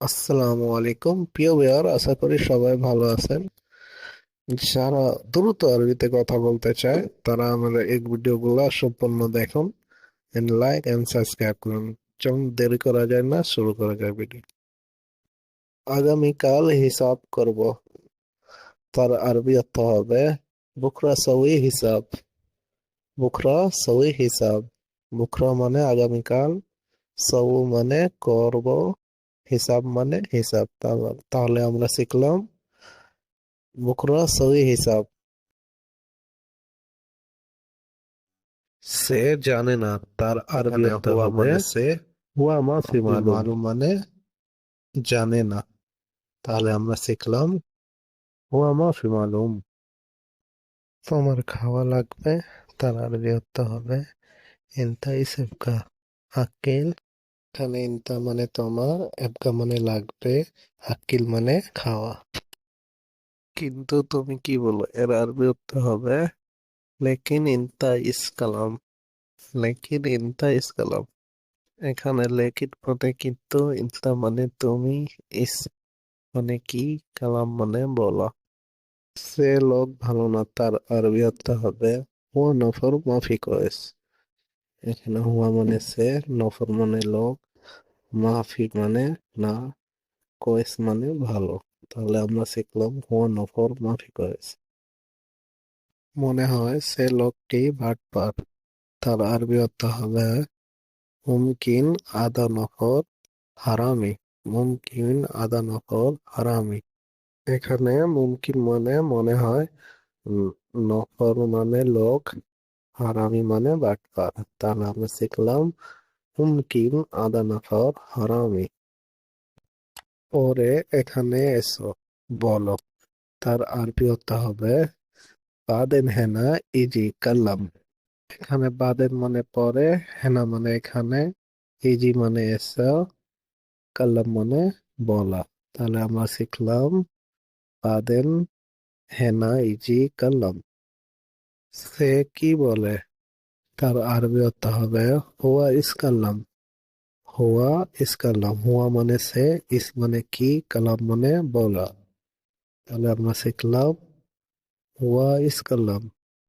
আসসালামু আলাইকুম। প্রিয় আশা করি সবাই ভালো আছেন। যারা দ্রুত আরবিতে কথা বলতে চায়, তারা আমাদের এই ভিডিওগুলো সম্পূর্ণ দেখুন এন্ড লাইক এন্ড সাবস্ক্রাইব করুন। চলুন, দেরি করা যায় না, শুরু করা যায় ভিডিও আগামীকাল হিসাব করব। তার আরবি অর্থ হবে বুকরা সউই হিসাব। বুকরা সউই হিসাব। বুকরা মানে আগামীকাল সউ মানে করব। হিসাব মানে হিসাব। তাহলে তাহলে আমরা শিখলাম বুকরা সহি হিসাব। সে জানে না তার আরবি অর্থ হবে সে হুয়া মাফি মালুম। মানে জানে না। তাহলে আমরা শিখলাম হুয়া মাফি মালুম। তোমার খাওয়া লাগবে তার আরবি অর্থ হবে ইনতা ইসেবকা আকিল এখানে ইনতা মানে তোমার এবকা মানে লাগবে আকিল মানে খাওয়া। কিন্তু তুমি কি বলো, এর আরবি অর্থ হবে লেকিন ইনতা ইস কালাম লেকিন ইনতা ইস কালাম এখানে লেকিন মানে কিন্তু ইনতা মানে তুমি ইস মানে কি, কালাম মানে বলা। সে লোক ভালো না, তার আরবি অর্থ হবে হুয়া নফর মাফি কয়েস এখানে হুয়া মানে সে, নফর মানে লোক। মাফি মানে না, কয়েস মানে ভালো। তাহলে আমরা শিখলাম হুয়া নফর মাফি কয়েস। মনে হয় সে লোকটি বাটপার। তার আরবি অর্থ হবে মুমকিন আদা নফর হারামি। মুমকিন আদা নফর হারামি। এখানে মুমকিন মানে মনে হয় নফর মানে লোক, হারামি মানে বাটপার। তাহলে আমরা শিখলাম মুমকিন আদা নফর হারামি। পরে এখানে এসো, বলো, তার আরবি অর্থ হবে বাদেন হেনা ইজি কাল্লাম। এখানে বাদেন মানে পরে, হেনা মানে এখানে, ইজি মানে এসো, কাল্লাম মানে বলা। তাহলে আমরা শিখলাম বাদেন হেনা ইজি কাল্লাম। সে কি বলে? তার আরবি অর্থ হবে হুয়া ইস কাল্লাম হুয়া ইস কাল্লাম হুয়া মানে সে, ইস মানে কি, কালাম মানে বলা। তাহলে আমরা শিখলাম হুয়া ইস কাল্লাম